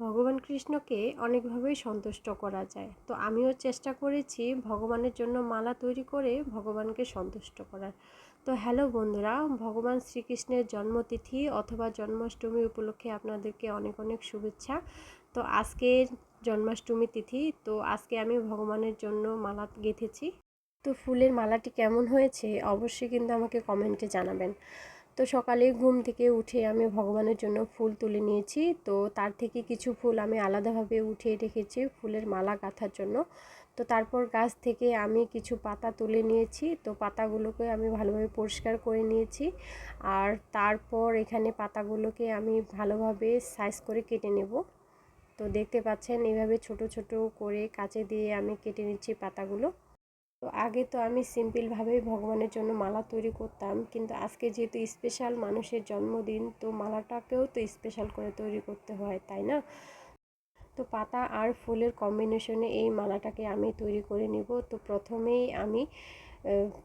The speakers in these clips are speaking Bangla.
ভগবান কৃষ্ণকে অনেকভাবেই সন্তুষ্ট করা যায়। তো আমিও চেষ্টা করেছি ভগবানের জন্য মালা তৈরি করে ভগবানকে সন্তুষ্ট করার। তো হ্যালো বন্ধুরা, ভগবান শ্রীকৃষ্ণের জন্মতিথি অথবা জন্মাষ্টমী উপলক্ষে আপনাদেরকে অনেক অনেক শুভেচ্ছা। তো আজকের জন্মাষ্টমী তিথি, তো আজকে আমি ভগবানের জন্য মালা গেঁথেছি। তো ফুলের মালাটি কেমন হয়েছে অবশ্যই কিন্তু আমাকে কমেন্টে জানাবেন। তো সকালে ঘুম থেকে উঠে আমি ভগবানের জন্য ফুল তুলে নিয়েছি। তো তার থেকে কিছু ফুল আমি আলাদাভাবে উঠিয়ে রেখেছি ফুলের মালা গাঁথার জন্য। তো তারপর গাছ থেকে আমি কিছু পাতা তুলে নিয়েছি। তো পাতাগুলোকে আমি ভালোভাবে পরিষ্কার করে নিয়েছি। আর তারপর এখানে পাতাগুলোকে আমি ভালোভাবে সাইজ করে কেটে নেব। তো দেখতে পাচ্ছেন এইভাবে ছোট ছোট করে কাঁচে দিয়ে আমি কেটে নিচ্ছি পাতাগুলো। তো আগে তো আমি সিম্পলভাবেই ভগবানের জন্য মালা তৈরি করতাম। কিন্তু আজকে যেহেতু স্পেশাল মানুষের জন্মদিন, তো মালাটাকেও তো স্পেশাল করে তৈরি করতে হয়, তাই না? তো পাতা আর ফুলের কম্বিনেশনে এই মালাটাকে আমি তৈরি করে নেব। তো প্রথমেই আমি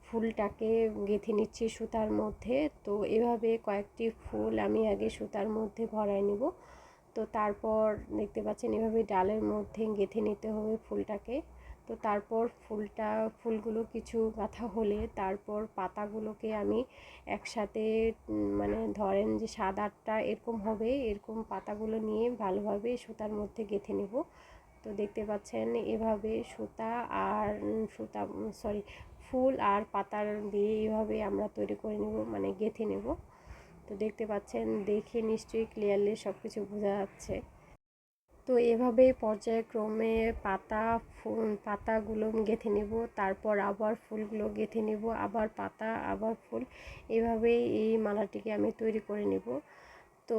ফুলটাকে গেঁথে নিচ্ছি সুতার মধ্যে। তো এভাবে কয়েকটি ফুল আমি আগে সুতার মধ্যে ভরাই নেব। তো তারপর দেখতে পাচ্ছেন এভাবে ডালের মধ্যে গেঁথে নিতে হবে ফুলটাকে। তো তারপর ফুলটা, ফুলগুলো কিছু গাঁথা হলে তারপর পাতাগুলোকে আমি একসাথে মানে ধরেন যে সাত আটটা এরকম হবে, এরকম পাতাগুলো নিয়ে ভালোভাবে সুতার মধ্যে গেঁথে নেব। তো দেখতে পাচ্ছেন এভাবে সুতা আর সুতা সরি ফুল আর পাতার দিয়ে এইভাবে আমরা তৈরি করে নেব মানে গেঁথে নেব। তো দেখতে পাচ্ছেন, দেখে নিশ্চয়ই ক্লিয়ারলি সব কিছু বোঝা যাচ্ছে। তো এভাবে পর্যায়ক্রমে পাতা ফুল, পাতাগুলো গেঁথে নেব, তারপর আবার ফুলগুলো গেঁথে নেব, আবার পাতা, আবার ফুল। এভাবেই এই মালাটিকে আমি তৈরি করে নেব। তো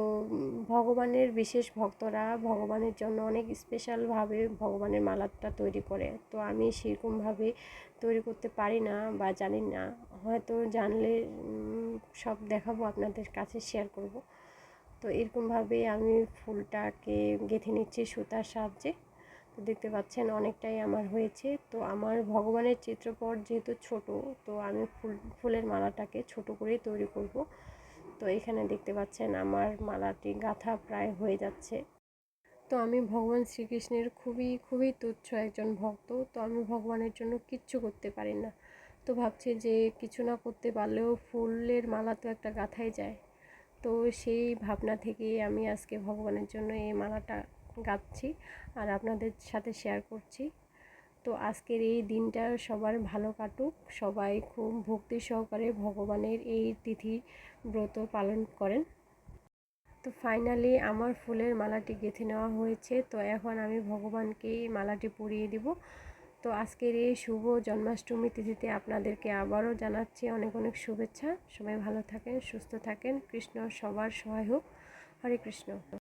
ভগবানের বিশেষ ভক্তরা ভগবানের জন্য অনেক স্পেশালভাবে ভগবানের মালাটা তৈরি করে। তো আমি সেরকমভাবে তৈরি করতে পারি না বা জানি না। হয়তো জানলে সব দেখাবো, আপনাদের কাছে শেয়ার করব। তো এরকমভাবে আমি ফুলটাকে গেঁথে নিচ্ছি সুতার সাহায্যে। তো দেখতে পাচ্ছেন অনেকটাই আমার হয়েছে। তো আমার ভগবানের চিত্রপট যেহেতু ছোট, তো আমি ফুল, ফুলের মালাটাকে ছোট করেই তৈরি করব। তো এখানে দেখতে পাচ্ছেন আমার মালাটি গাঁথা প্রায় হয়ে যাচ্ছে। তো আমি ভগবান শ্রীকৃষ্ণের খুবই খুবই তুচ্ছ একজন ভক্ত। তো আমি ভগবানের জন্য কিচ্ছু করতে পারি না। তো ভাবছি যে কিছু না করতে পারলেও ফুলের মালা তো একটা গাঁথাই যায়। তো সেই ভাবনা থেকেই আমি আজকে ভগবানের জন্য এই মালাটা গাচ্ছি আর আপনাদের সাথে শেয়ার করছি। তো আজকের এই দিনটা সবার ভালো কাটুক, সবাই খুব ভক্তি সহকারে ভগবানের এই তিথি ব্রত পালন করেন। তো ফাইনালি আমার ফুলের মালাটি গেঁথে নেওয়া হয়েছে, তো এখন আমি ভগবানকে এই মালাটি পরিয়ে দিব। তো আজকের এই শুভ জন্মাষ্টমী তিথিতে আপনাদেরকে আবারও জানাচ্ছি অনেক অনেক শুভেচ্ছা। সবাই ভালো থাকেন, সুস্থ থাকেন। কৃষ্ণ সবার সহায় হোক। হরে কৃষ্ণ।